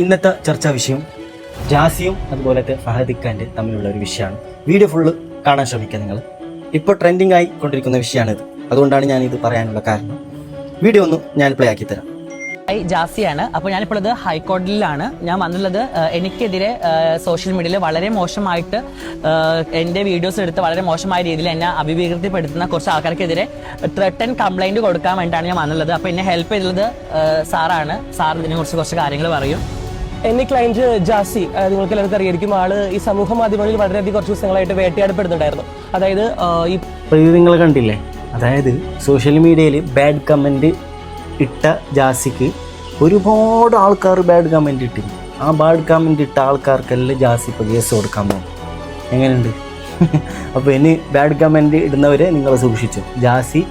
ഇന്നത്തെ ചർച്ചാ വിഷയം ജാസിയും അതുപോലെ ഫഹദ് ഖാന്റെ തമ്മിലുള്ള ഒരു വിഷയമാണ്. വീഡിയോ ഫുള്ള് കാണാൻ ശ്രമിക്കുക നിങ്ങൾ. ഇപ്പോൾ ട്രെൻഡിങ് ആയി കൊണ്ടിരിക്കുന്ന വിഷയമാണിത്. അതുകൊണ്ടാണ് ഞാൻ ഇത് പറയാനുള്ള കാരണം. വീഡിയോ ഒന്ന് ഞാൻ പ്ലേ ആക്കി തരാം. ജാസിയാണ്. അപ്പോൾ ഞാനിപ്പോൾ ഇത് ഹൈക്കോടതിയിലാണ്. ഞാൻ വന്നുള്ളത് എനിക്കെതിരെ സോഷ്യൽ മീഡിയയിൽ വളരെ മോശമായിട്ട് എന്റെ വീഡിയോസ് എടുത്ത് വളരെ മോശമായ രീതിയിൽ എന്നെ അഭിവീകൃതിപ്പെടുത്തുന്ന കുറച്ച് ആൾക്കാർക്കെതിരെ ത്രട്ടൻ കംപ്ലൈന്റ് കൊടുക്കാൻ വേണ്ടിയിട്ടാണ് ഞാൻ വന്നുള്ളത് അപ്പോൾ എന്നെ ഹെൽപ്പ് ചെയ്തത് സാറാണ്. സാർ ഇതിനെക്കുറിച്ച് കുറച്ച് കാര്യങ്ങൾ പറയും. എന്റെ ക്ലയന്റ് ജാസി നിങ്ങൾക്ക് എല്ലാവർക്കും അറിയായിരിക്കും ആൾ ഈ സമൂഹ മാധ്യമങ്ങളിൽ വളരെയധികം കുറച്ച് ദിവസങ്ങളായിട്ട് വേട്ടയാടപ്പെടുന്നുണ്ടായിരുന്നു. അതായത് ഈ നിങ്ങൾ കണ്ടില്ലേ? അതായത് സോഷ്യൽ മീഡിയയിൽ ബാഡ് കമന്റ് ഇട്ട ജാസിക്ക് ഒരുപാട് ആൾക്കാർ ബാഡ് കമന്റ് ഇട്ടിരുന്നു. ആ ബാഡ് കമന്റ് ഇട്ട ആൾക്കാർക്കെല്ലാം ജാസി ഇപ്പോൾ കേസ് കൊടുക്കാൻ പോകും എങ്ങനെയുണ്ട്? അപ്പോൾ ഇനി ബാഡ് കമന്റ് ഇടുന്നവരെ നിങ്ങൾ സൂക്ഷിച്ചു. ജാസി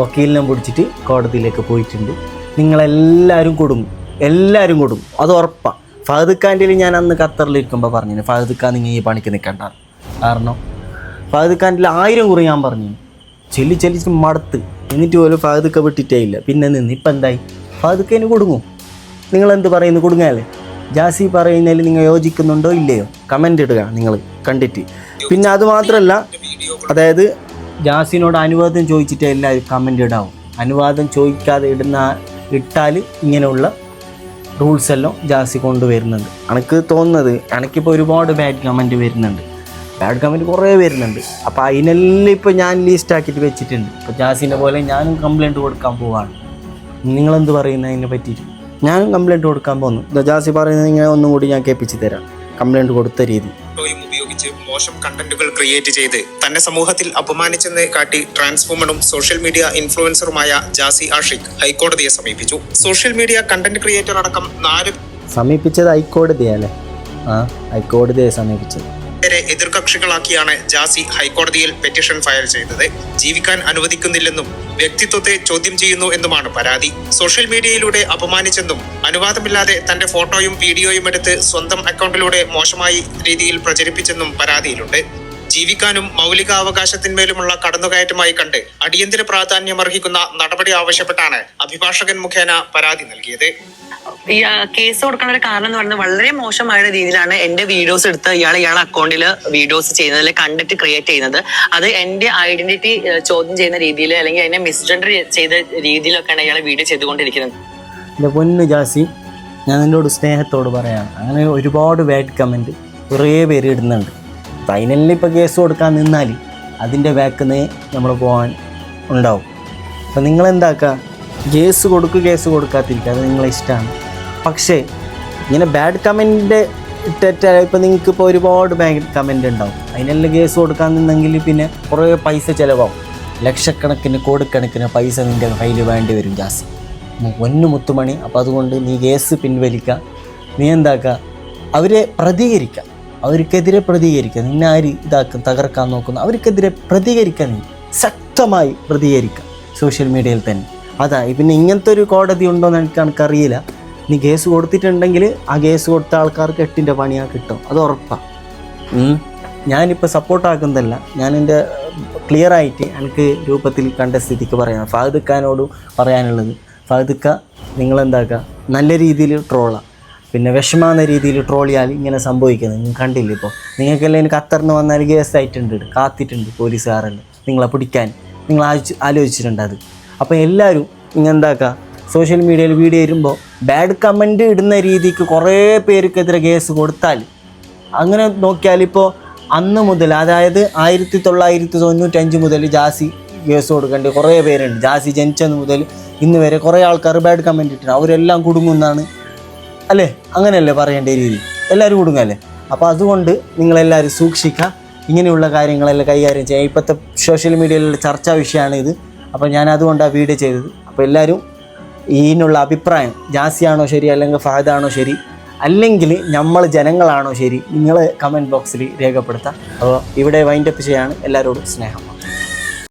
വക്കീലിനെ പിടിച്ചിട്ട് കോടതിയിലേക്ക് പോയിട്ടുണ്ട്. നിങ്ങളെല്ലാവരും കൊടുങ്ങും. എല്ലാവരും കൊടുങ്ങും. അത് ഉറപ്പാണ് ഫഹദ് ഖാന്റെ ഞാൻ അന്ന് ഖത്തറിലിരിക്കുമ്പോൾ പറഞ്ഞു ഫഹദ് ഖാൻ നിങ്ങൾ ഈ പണിക്ക് നിൽക്കണ്ട കാരണം ഫഹദ് ഖാന്റെ ആയിരം കുറി ഞാൻ പറഞ്ഞു ചെല്ലി ചെല്ലിച്ച് മടുത്ത്. എന്നിട്ട് പോലും ഫഹദ് ഖ വിട്ടിട്ടേ ഇല്ല പിന്നെ നിന്ന് ഇപ്പം എന്തായി? ഫഹദ് ഖാന് കൊടുങ്ങും. നിങ്ങളെന്ത് പറയുന്നു കൊടുങ്ങാല്ലേ ജാസി പറയുന്നതിൽ നിങ്ങൾ യോജിക്കുന്നുണ്ടോ ഇല്ലയോ? കമന്റ് ഇടുക നിങ്ങൾ കണ്ടിട്ട്. പിന്നെ അത് മാത്രമല്ല അതായത് ജാസിനോട് അനുവാദം ചോദിച്ചിട്ട് എല്ലാവരും കമന്റ് ഇടാവും. അനുവാദം ചോദിക്കാതെ ഇടുന്ന ഇട്ടാൽ ഇങ്ങനെയുള്ള റൂൾസ് എല്ലാം ജാസി കൊണ്ടുവരുന്നുണ്ട്. എനിക്ക് തോന്നുന്നത് എനിക്കിപ്പോൾ ഒരുപാട് ബാഡ് കമന്റ് വരുന്നുണ്ട്. ബാഡ് കമന്റ് കുറേ വരുന്നുണ്ട്. അപ്പോൾ അതിനെല്ലാം ഇപ്പോൾ ഞാൻ ലീസ്റ്റ് ആക്കിയിട്ട് വെച്ചിട്ടുണ്ട്. ഇപ്പോൾ ജാസിന്റെ പോലെ ഞാനും കംപ്ലൈന്റ് കൊടുക്കാൻ പോവാണ്. നിങ്ങളെന്ത് പറയുന്നത് അതിനെ പറ്റിയിട്ട്? ഞാനും കംപ്ലൈന്റ് കൊടുക്കാൻ പോകുന്നു ജാസി പറയുന്നത് ഇങ്ങനെ ഒന്നും കൂടി ഞാൻ കേൾപ്പിച്ച് തരാം. കംപ്ലൈന്റ് കൊടുത്ത രീതി. മോശം കണ്ടന്റുകൾ ക്രിയേറ്റ് ചെയ്ത് തന്നെ സമൂഹത്തിൽ അപമാനിച്ചെന്ന് കാട്ടി ട്രാൻസ്ഫോമറും സോഷ്യൽ മീഡിയ ഇൻഫ്ലുവൻസറുമായ ജാസി ആഷിഖ് ഹൈക്കോടതിയെ സമീപിച്ചു. സോഷ്യൽ മീഡിയ കണ്ടന്റ് ക്രിയേറ്റർ അടക്കം നാല് സമീപിച്ചത് ഹൈക്കോടതിയല്ലേ ആ ഹൈക്കോടതിയെ സമീപിച്ചത്. പേരെ എതിർകക്ഷികളാക്കിയാണ് ജാസി ഹൈക്കോടതിയിൽ പെറ്റീഷൻ ഫയൽ ചെയ്തത്. ജീവിക്കാൻ അനുവദിക്കുന്നില്ലെന്നും വ്യക്തിത്വത്തെ ചോദ്യം ചെയ്യുന്നു എന്നുമാണ് പരാതി. സോഷ്യൽ മീഡിയയിലൂടെ അപമാനിച്ചെന്നും അനുവാദമില്ലാതെ തന്റെ ഫോട്ടോയും വീഡിയോയും എടുത്ത് സ്വന്തം അക്കൗണ്ടിലൂടെ മോശമായി രീതിയിൽ പ്രചരിപ്പിച്ചെന്നും പരാതിയിലുണ്ട്. ജീവിക്കാനും മൗലികാവകാശത്തിന്മേലുമുള്ള കടന്നുകയറ്റമായി കണ്ട് അടിയന്തര പ്രാധാന്യം അർഹിക്കുന്ന നടപടി ആവശ്യപ്പെട്ടാണ് അഭിഭാഷകൻ മുഖേന പരാതി നൽകിയത്. ഈ കേസ് കൊടുക്കുന്ന ഒരു കാരണം എന്ന് പറയുന്നത് വളരെ മോശമായ രീതിയിലാണ് എന്റെ വീഡിയോസ് എടുത്ത് ഇയാൾ ഇയാളെ അക്കൗണ്ടിൽ വീഡിയോസ് ചെയ്യുന്നത് അല്ലെങ്കിൽ കണ്ടന്റ് ക്രിയേറ്റ് ചെയ്യുന്നത്. അത് എന്റെ ഐഡന്റിറ്റി ചോദ്യം ചെയ്യുന്ന രീതിയിൽ അല്ലെങ്കിൽ എന്നെ മിസ്ജെൻഡർ ചെയ്ത രീതിയിലൊക്കെയാണ് ഇയാളെ വീഡിയോ ചെയ്തുകൊണ്ടിരിക്കുന്നത്. എന്റെ പൊന്നു ജാസി ഞാൻ നിന്നോട് സ്നേഹത്തോട് പറയാം. അങ്ങനെ ഒരുപാട് ബാഡ് കമന്റ് കുറേ പേര് ഇടുന്നുണ്ട്. അതിനെല്ലാം ഇപ്പോൾ കേസ് കൊടുക്കാൻ നിന്നാൽ അതിന്റെ ബാക്കിൽ നമ്മൾ പോകാൻ ഉണ്ടാവും. അപ്പം നിങ്ങളെന്താക്കുക കേസ് കൊടുക്കുക കേസ് കൊടുക്കാതിരിക്കുക അത് നിങ്ങളെ ഇഷ്ടമാണ് പക്ഷേ ഇങ്ങനെ ബാഡ് കമന്റ് ഇപ്പോൾ നിങ്ങൾക്ക് ഇപ്പോൾ ഒരുപാട് ബാഡ് കമന്റ് ഉണ്ടാവും. അതിനെല്ലാം കേസ് കൊടുക്കാൻ നിന്നെങ്കിൽ പിന്നെ കുറേ പൈസ ചിലവാകും ലക്ഷക്കണക്കിന് കോടിക്കണക്കിന് പൈസ നിന്റെ കയ്യിൽ വേണ്ടി വരും ജാസ്. ഒന്ന് മുത്തുമണി. അപ്പോൾ അതുകൊണ്ട് നീ കേസ് പിൻവലിക്കുക നീ എന്താക്കുക അവരെ പ്രതികരിക്കുക അവർക്കെതിരെ പ്രതികരിക്കുക നിന്നെ ആര് ഇതാക്കും തകർക്കാൻ നോക്കുന്നു അവർക്കെതിരെ പ്രതികരിക്കുക നീ ശക്തമായി പ്രതികരിക്കുക സോഷ്യൽ മീഡിയയിൽ തന്നെ. അതാ പിന്നെ ഇങ്ങനത്തെ ഒരു കോടതി ഉണ്ടോ എന്ന് എനിക്ക് എനിക്കറിയില്ല നീ കേസ് കൊടുത്തിട്ടുണ്ടെങ്കിൽ ആ കേസ് കൊടുത്ത ആൾക്കാർക്ക് എട്ടിന്റെ പണിയാ കിട്ടും അത് ഉറപ്പാണ്. ഞാനിപ്പോൾ സപ്പോർട്ടാക്കുന്നതല്ല ഞാൻ ക്ലിയർ ആയിട്ട് എനിക്ക് രൂപത്തിൽ കണ്ട സ്ഥിതിക്ക് പറയാം. ഖാനോട് പറയാനുള്ളത് ഖാ നിങ്ങളെന്താക്കുക? നല്ല രീതിയിൽ ട്രോളാം പിന്നെ വിഷമാകുന്ന രീതിയിൽ ട്രോൾ ചെയ്യാൽ ഇങ്ങനെ സംഭവിക്കുന്നത്. നിങ്ങൾ കണ്ടില്ല ഇപ്പോൾ നിങ്ങൾക്കെല്ലാം എനിക്ക് ഖത്തറിന് വന്നാൽ കേസ് ആയിട്ടുണ്ട്. കാത്തിട്ടുണ്ട് പോലീസുകാരെല്ലാം. നിങ്ങളെ പിടിക്കാൻ. നിങ്ങൾ ആലോചിച്ച് ആലോചിച്ചിട്ടുണ്ട് അത്? അപ്പോൾ എല്ലാവരും ഇങ്ങനെ എന്താക്കുക സോഷ്യൽ മീഡിയയിൽ വീഡിയോ വരുമ്പോൾ ബാഡ് കമന്റ് ഇടുന്ന രീതിക്ക് കുറേ പേർക്കെതിരെ കേസ് കൊടുത്താൽ അങ്ങനെ നോക്കിയാൽ ഇപ്പോൾ അന്ന് മുതൽ അതായത് ആയിരത്തി തൊള്ളായിരത്തി തൊണ്ണൂറ്റഞ്ച് മുതൽ ജാസി കേസ് കൊടുക്കേണ്ട കുറേ പേരുണ്ട്. ജാസി ജനിച്ചത് മുതൽ ഇന്ന് വരെ കുറേ ആൾക്കാർ ബാഡ് കമന്റ് ഇട്ടിട്ടുണ്ട്. അവരെല്ലാം കുടുങ്ങുന്നതാണ് അല്ലേ? അങ്ങനെയല്ലേ പറയേണ്ട രീതി? എല്ലാവരും കുടുങ്ങല്ലേ അപ്പോൾ അതുകൊണ്ട് നിങ്ങളെല്ലാവരും സൂക്ഷിക്കുക ഇങ്ങനെയുള്ള കാര്യങ്ങളെല്ലാം കൈകാര്യം ചെയ്യുക ഇപ്പോഴത്തെ സോഷ്യൽ മീഡിയയിലുള്ള ചർച്ചാ വിഷയമാണ് ഇത്. അപ്പോൾ ഞാൻ അതുകൊണ്ട് ആ വീഡിയോ ചെയ്തത്. അപ്പോൾ എല്ലാവരും ഇതിനുള്ള അഭിപ്രായം ജാസിയാണോ ശരി അല്ലെങ്കിൽ ഫഹദാണോ ശരി അല്ലെങ്കിൽ നമ്മൾ ജനങ്ങളാണോ ശരി നിങ്ങൾ കമന്റ് ബോക്സിൽ രേഖപ്പെടുത്താം. അപ്പോൾ ഇവിടെ വൈൻഡപ്പ് ചെയ്യാണ്. എല്ലാവരോടും സ്നേഹം.